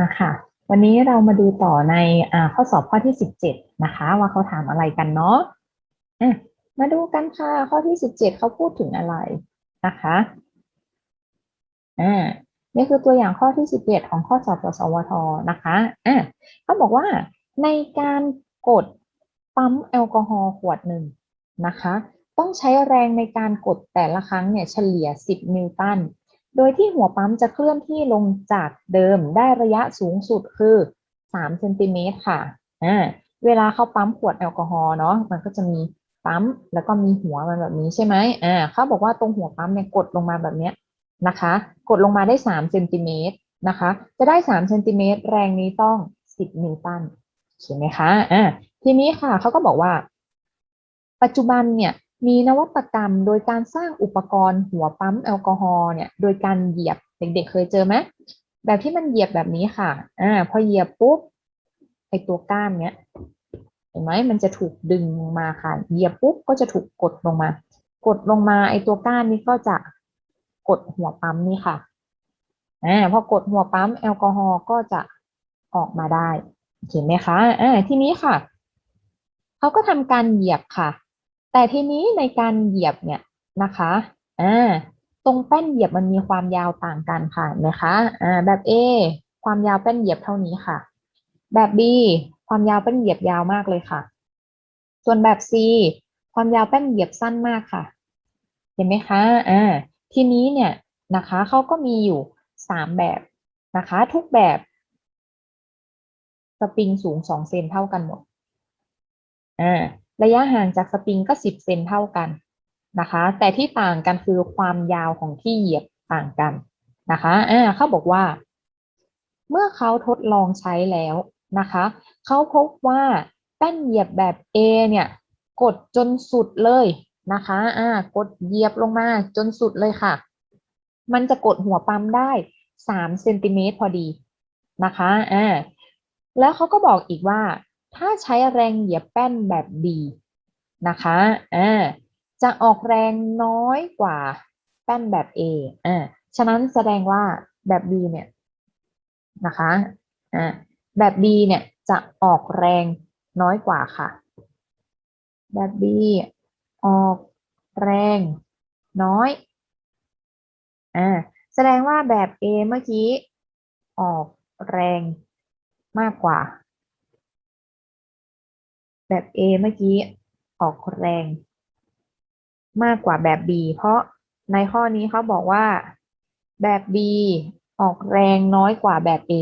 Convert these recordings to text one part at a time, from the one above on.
อะค่ะวันนี้เรามาดูต่อในอข้อสอบข้อที่สิบเจ็ดนะคะ ว่าเขาถามอะไรกันเนาะมาดูกันค่ะ ข้อที่สิบเจ็ดเขาพูดถึงอะไรนะคะอ่านี่คือตัวอย่างข้อที่สิบเอ็ดของข้อสอบสสวทนะคะอะเขาบอกว่าในการกดปั๊มแอลกอฮอล์ขวดหนึ่งนะคะ ต้องใช้แรงในการกดแต่ละครั้งเนี่ยเฉลี่ย 10 นิวตัน โดยที่หัวปั๊มจะเคลื่อนที่ลงจากเดิมได้ระยะสูงสุดคือ3เซนติเมตรค่ะอ่าเวลาเขาปั๊มขวดแอลกอฮอล์เนาะมันก็จะมีปั๊มแล้วก็มีหัวมันแบบนี้ใช่ไหมอ่าเขาบอกว่าตรงหัวปั๊มเนี่ยกดลงมาแบบเนี้ยนะคะ กดลงมาได้3เซนติเมตรนะคะ จะได้3เซนติเมตรแรงนี้ต้อง 10 นิวตันเห็นไหมคะอ่าทีนี้ค่ะเขาก็บอกว่า ปัจจุบันเนี่ย มีนวัตกรรมโดยการสร้างอุปกรณ์หัวปั๊มแอลกอฮอล์เนี่ย โดยการเหยียบเด็กๆ เคยเจอไหมแบบที่มันเหยียบแบบนี้ค่ะ อ่า พอเหยียบปุ๊บไอตัวก้านเนี้ยเห็นไหมมันจะถูกดึงมาค่ะ เหยียบปุ๊บก็จะถูกกดลงมา กดลงมาไอตัวก้านนี้ก็จะกดหัวปั๊มนี่ค่ะอ่าพอกดหัวปั๊มแอลกอฮอล์ก็จะออกมาได้เห็นไหมคะอ่าทีนี้ค่ะ เขาก็ทำการเหยียบค่ะ แต่ทีนี้ในการเหยียบเนี่ยนะคะอ่าตรงแป้นเหยียบมันมีความยาวต่างกันค่ะนไหมคะอ่าแบบ A ความยาวแป้นเหยียบเท่านี้ค่ะ แบบ B ความยาวแป้นเหยียบยาวมากเลยค่ะ ส่วนแบบ C ความยาวแป้นเหยียบสั้นมากค่ะ เห็นไหมคะอ่าทีนี้เนี่ยนะคะเขาก็มีอยู่สามแบบนะคะ ทุกแบบสปริงสูงสองเซนเท่ากันหมดอ่า ระยะห่างจากสปริงก็ 10 เซนเท่ากันนะคะ แต่ที่ต่างกันคือความยาวของที่เหยียบต่างกันนะคะอ่าเขาบอกว่า เมื่อเขาทดลองใช้แล้วนะคะ เขาพบว่าแป้นเหยียบแบบ A เนี่ย กดจนสุดเลยนะคะอ่ากดเหยียบลงมาจนสุดเลยค่ะ มันจะกดหัวปั๊มได้3เซนติเมตรพอดีนะคะอ่าแล้วเขาก็บอกอีกว่า ถ้าใช้แรงเหยียบแป้นแบบ B นะคะอ่าจะออกแรงน้อยกว่าแป้นแบบ A อ่าฉะนั้นแสดงว่าแบบ B เนี่ยนะคะอ่าแบบ B เนี่ยจะออกแรงน้อยกว่าค่ะ แบบ B ออกแรงน้อยอ่าแสดงว่าแบบ A เมื่อกี้ออกแรงมากกว่า แบบ A เมื่อกี้ออกแรง มากกว่าแบบ B เพราะในข้อนี้เขาบอกว่าแบบ B ออกแรงน้อยกว่าแบบ A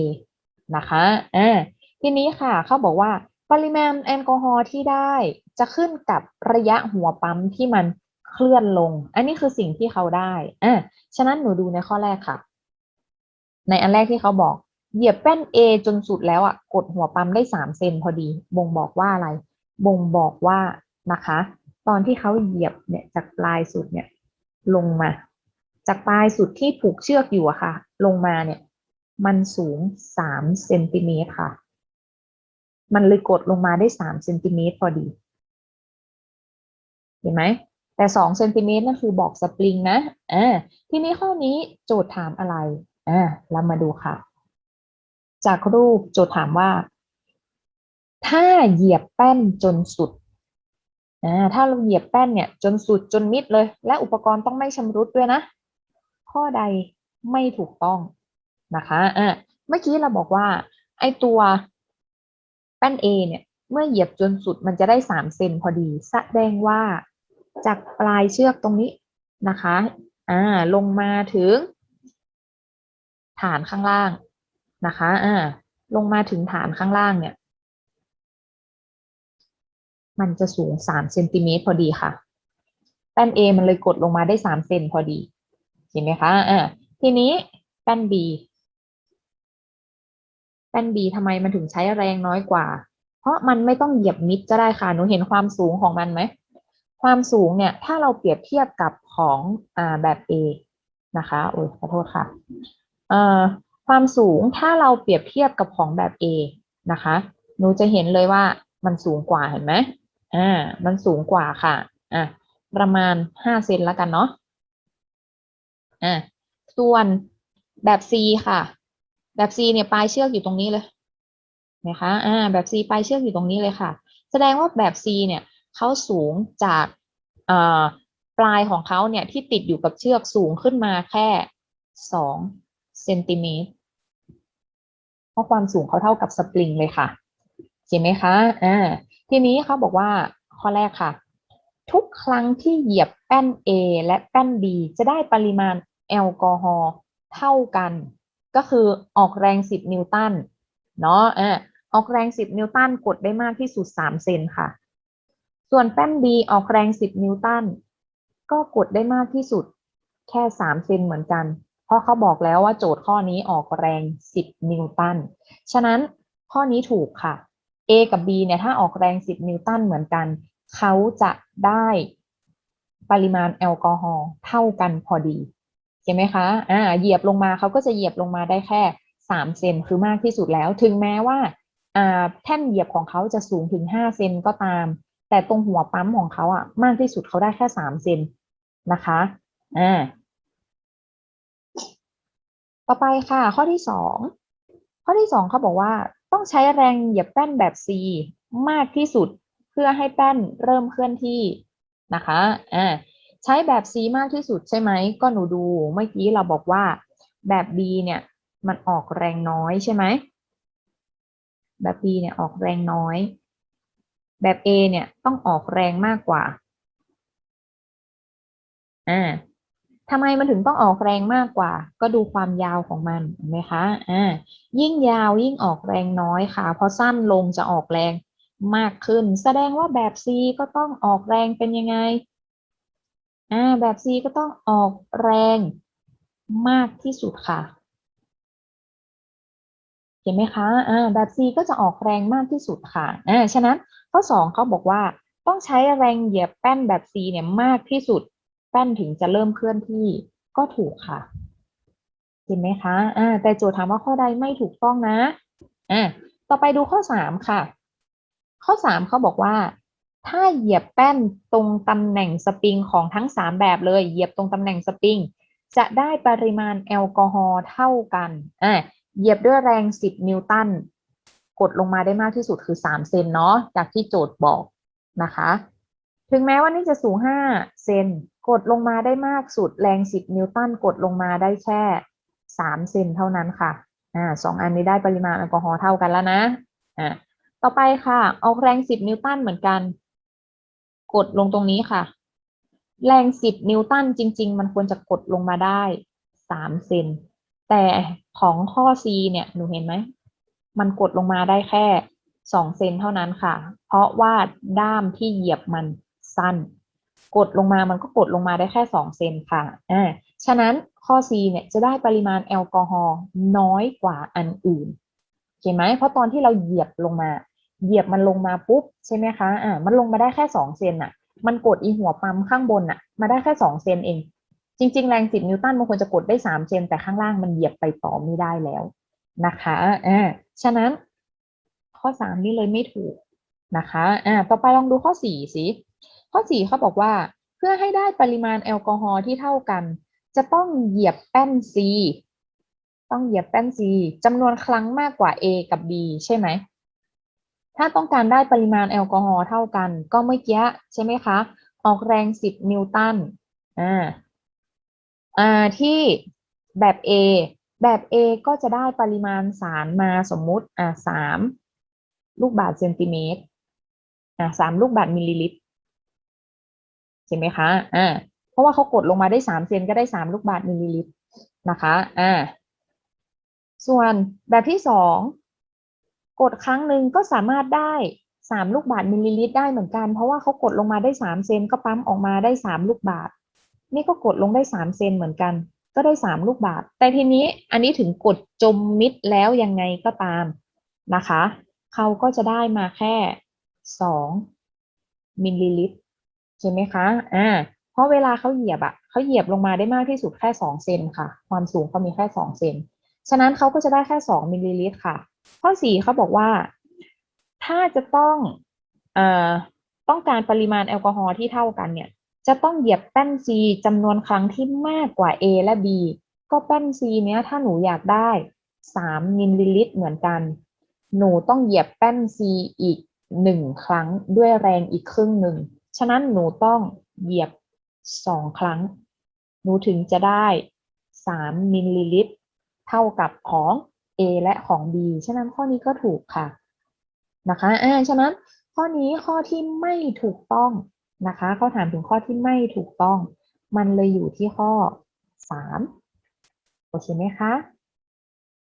นะคะอ่าทีนี้ค่ะเขาบอกว่าปริมาณแอลกอฮอล์ที่ได้จะขึ้นกับระยะหัวปั๊มที่มันเคลื่อนลง อันนี้คือสิ่งที่เขาได้อ่าฉะนั้นหนูดูในข้อแรกค่ะ ในอันแรกที่เขาบอกเหยียบแป้น A จนสุดแล้วอะกดหัวปั๊มได้สามเซนพอดี บ่งบอกว่าอะไร บ่งบอกว่านะคะ ตอนที่เขาเหยียบเนี่ยจากปลายสุดเนี่ยลงมา จากปลายสุดที่ผูกเชือกอยู่อะค่ะ ลงมาเนี่ย มันสูงสามเซนติเมตรค่ะ มันเลยกดลงมาได้สามเซนติเมตรพอดีเห็นไหมแต่สองเซนติเมตรนั่นคือบอกสปริงนะอ่าทีนี้ข้อนี้โจทย์ถามอะไรอ่าเรามาดูค่ะ จากรูปโจทย์ถามว่า ถ้าเหยียบแป้นจนสุดอ่าถ้าเราเหยียบแป้นเนี่ยจนสุดจนมิดเลย และอุปกรณ์ต้องไม่ชำรุดด้วยนะ ข้อใดไม่ถูกต้องนะคะอ่าเมื่อกี้เราบอกว่า ไอตัวแป้น A เนี่ย เมื่อเหยียบจนสุดมันจะได้สามเซนพอดีแสดงว่าจากปลายเชือกตรงนี้นะคะอ่าลงมาถึง ฐานข้างล่างนะคะอ่าลงมาถึงฐานข้างล่างเนี่ย มันจะสูงสามเซนติเมตรพอดีค่ะ แป้น A มันเลยกดลงมาได้สามเซนพอดี เห็นไหมคะอ่าทีนี้แป้น B แป้น B ทำไมมันถึงใช้แรงน้อยกว่า เพราะมันไม่ต้องเหยียบมิดก็ได้ค่ะ หนูเห็นความสูงของมันไหม ความสูงเนี่ย ถ้าเราเปรียบเทียบกับของอ่าแบบ A นะคะ โอ้ยขอโทษค่ะเอ่อความสูงถ้าเราเปรียบเทียบกับของแบบ A นะคะ หนูจะเห็นเลยว่ามันสูงกว่าเห็นไหม อ่า มันสูงกว่าค่ะ อะ ประมาณห้าเซนแล้วกันเนาะ อะ ส่วนแบบ C ค่ะ แบบ C เนี่ยปลายเชือกอยู่ตรงนี้เลยนะคะ อ่า แบบ C ปลายเชือกอยู่ตรงนี้เลยค่ะ แสดงว่าแบบ C เนี่ยเขาสูงจากอ่าปลายของเขาเนี่ยที่ติดอยู่กับเชือกสูงขึ้นมาแค่สองเซนติเมตร เพราะความสูงเขาเท่ากับสปริงเลยค่ะ เห็นไหมคะ อ่า ทีนี้เขาบอกว่าข้อแรกค่ะ ทุกครั้งที่เหยียบแป้น A และแป้น B จะได้ปริมาณแอลกอฮอล์เท่ากัน ก็คือออกแรง 10 นิวตันเนาะอ่าออกแรง 10 นิวตันกดได้มากที่สุด 3 เซนค่ะ ส่วนแป้น B ออกแรง 10 นิวตันก็กดได้มากที่สุดแค่ 3 เซนเหมือนกัน เพราะเขาบอกแล้วว่าโจทย์ข้อนี้ออกแรง 10 นิวตัน ฉะนั้นข้อนี้ถูกค่ะ A กับ B เนี่ยถ้าออกแรง 10 นิวตันเหมือนกัน เขาจะได้ปริมาณแอลกอฮอล์เท่ากันพอดีเห็นไหมคะอ่าเหยียบลงมาเขาก็จะเหยียบลงมาได้แค่3เซนคือมากที่สุดแล้ว ถึงแม้ว่าอ่าแท่นเหยียบของเขาจะสูงถึง 5 เซนก็ตาม แต่ตรงหัวปั๊มของเขาอะมากที่สุดเขาได้แค่ 3 เซนนะคะอ่าต่อไปค่ะ ข้อที่สองข้อที่สองเขาบอกว่า ต้องใช้แรงเหยียบแป้นแบบ C มากที่สุดเพื่อให้แป้นเริ่มเคลื่อนที่นะคะอ่าใช้แบบ C มากที่สุดใช่ไหม ก็หนูดูเมื่อกี้เราบอกว่าแบบ B เนี่ยมันออกแรงน้อยใช่ไหม แบบ B เนี่ยออกแรงน้อย แบบ A เนี่ยต้องออกแรงมากกว่า อ่า ทำไมมันถึงต้องออกแรงมากกว่า ก็ดูความยาวของมันเห็นไหมคะอ่ายิ่งยาวยิ่งออกแรงน้อยค่ะ เพราะสั้นลงจะออกแรงมากขึ้น แสดงว่าแบบ C ก็ต้องออกแรงเป็นยังไงอ่าแบบ C ก็ต้องออกแรงมากที่สุดค่ะ เห็นไหมคะอ่าแบบ C ก็จะออกแรงมากที่สุดค่ะอ่าฉะนั้นข้อ2เขาบอกว่าต้องใช้แรงเหยียบแป้นแบบ C เนี่ยมากที่สุด แป้นถึงจะเริ่มเคลื่อนที่ก็ถูกค่ะ เห็นไหมคะอ่าแต่โจทย์ถามว่าข้อใดไม่ถูกต้องนะอ่าต่อไปดูข้อ3ค่ะ ข้อ3เขาบอกว่า ถ้าเหยียบแป้นตรงตำแหน่งสปริงของทั้ง3แบบเลย เหยียบตรงตำแหน่งสปริง จะได้ปริมาณแอลกอฮอล์เท่ากันอ่าเหยียบด้วยแรง 10 นิวตัน กดลงมาได้มากที่สุดคือ 3 เซนเนาะ จากที่โจทย์บอกนะคะ ถึงแม้ว่านี่จะสูง 5 เซนกดลงมาได้มากสุดแรง 10 นิวตันกดลงมาได้แค่ 3 เซนเท่านั้นค่ะอ่าสองอันนี้ได้ปริมาณแอลกอฮอล์เท่ากันแล้วนะอ่าต่อไปค่ะออกแรง 10 นิวตันเหมือนกัน กดลงตรงนี้ค่ะ แรง 10 นิวตันจริง ๆ มันควรจะกดลงมาได้ 3 เซนแต่ของข้อ C เนี่ยหนูเห็นไหม มันกดลงมาได้แค่ 2 เซนเท่านั้นค่ะ เพราะว่าด้ามที่เหยียบมัน สั้น กดลงมามันก็กดลงมาได้แค่ 2 เซนค่ะอ่าฉะนั้นข้อ C เนี่ยจะได้ปริมาณแอลกอฮอล์น้อยกว่าอันอื่นเห็นไหมเพราะตอนที่เราเหยียบลงมา เหยียบมันลงมาปุ๊บใช่ไหมคะอ่ามันลงมาได้แค่สองเซนอะมันกดอีหัวปั๊มข้างบนอะมาได้แค่สองเซนเอง จริง ๆ แรงสิบนิวตันมันควรจะกดได้สามเซนแต่ข้างล่างมันเหยียบไปต่อไม่ได้แล้วนะคะอ่าฉะนั้นข้อสามนี่เลยไม่ถูกนะคะอ่าต่อไปลองดูข้อสี่สิ ข้อสี่เขาบอกว่า เพื่อให้ได้ปริมาณแอลกอฮอล์ที่เท่ากัน จะต้องเหยียบแป้น C ต้องเหยียบแป้น C จำนวนครั้งมากกว่า A กับ B ใช่ไหม ถ้าต้องการได้ปริมาณแอลกอฮอล์เท่ากัน ก็เมื่อกี้ใช่ไหมคะ ออกแรง 10 นิวตัน อ่า อ่า ที่แบบ A แบบ A ก็จะได้ปริมาณสารมาสมมุติ อ่าสามลูกบาศก์เซนติเมตร อ่าสามลูกบาศก์มิลลิลิตร เห็นไหมคะอ่าเพราะว่าเขากดลงมาได้สามเซนก็ได้สามลูกบาศก์มิลลิลิตรนะคะอ่าส่วนแบบที่สองกดครั้งหนึ่งก็สามารถได้สามลูกบาศก์มิลลิลิตรได้เหมือนกัน เพราะว่าเขากดลงมาได้สามเซนก็ปั๊มออกมาได้สามลูกบาศก์นี่ก็กดลงได้สามเซนเหมือนกัน ก็ได้สามลูกบาศก์แต่ทีนี้อันนี้ถึงกดจมมิดแล้วยังไงก็ตามนะคะ เขาก็จะได้มาแค่สองมิลลิลิตร ใช่ไหมคะอ่าเพราะเวลาเขาเหยียบอะเขาเหยียบลงมาได้มากที่สุดแค่สองเซนค่ะ ความสูงเขามีแค่สองเซนฉะนั้นเขาก็จะได้แค่สองมิลลิลิตรค่ะ ข้อสี่เขาบอกว่า ถ้าจะต้องเอ่อต้องการปริมาณแอลกอฮอล์ที่เท่ากันเนี่ย จะต้องเหยียบแป้น C จำนวนครั้งที่มากกว่า A และ B ก็แป้น C เนี้ยถ้าหนูอยากได้3มิลลิลิตรเหมือนกัน หนูต้องเหยียบแป้น C อีกหนึ่งครั้งด้วยแรงอีกครึ่งหนึ่ง ฉะนั้นหนูต้องเหยียบสองครั้ง หนูถึงจะได้3มิลลิลิตร เท่ากับของ A และของ B ฉะนั้นข้อนี้ก็ถูกค่ะนะคะอ่าฉะนั้นข้อนี้ข้อที่ไม่ถูกต้องนะคะเขาถามถึงข้อที่ไม่ถูกต้อง มันเลยอยู่ที่ข้อ 3 โอเคไหมคะ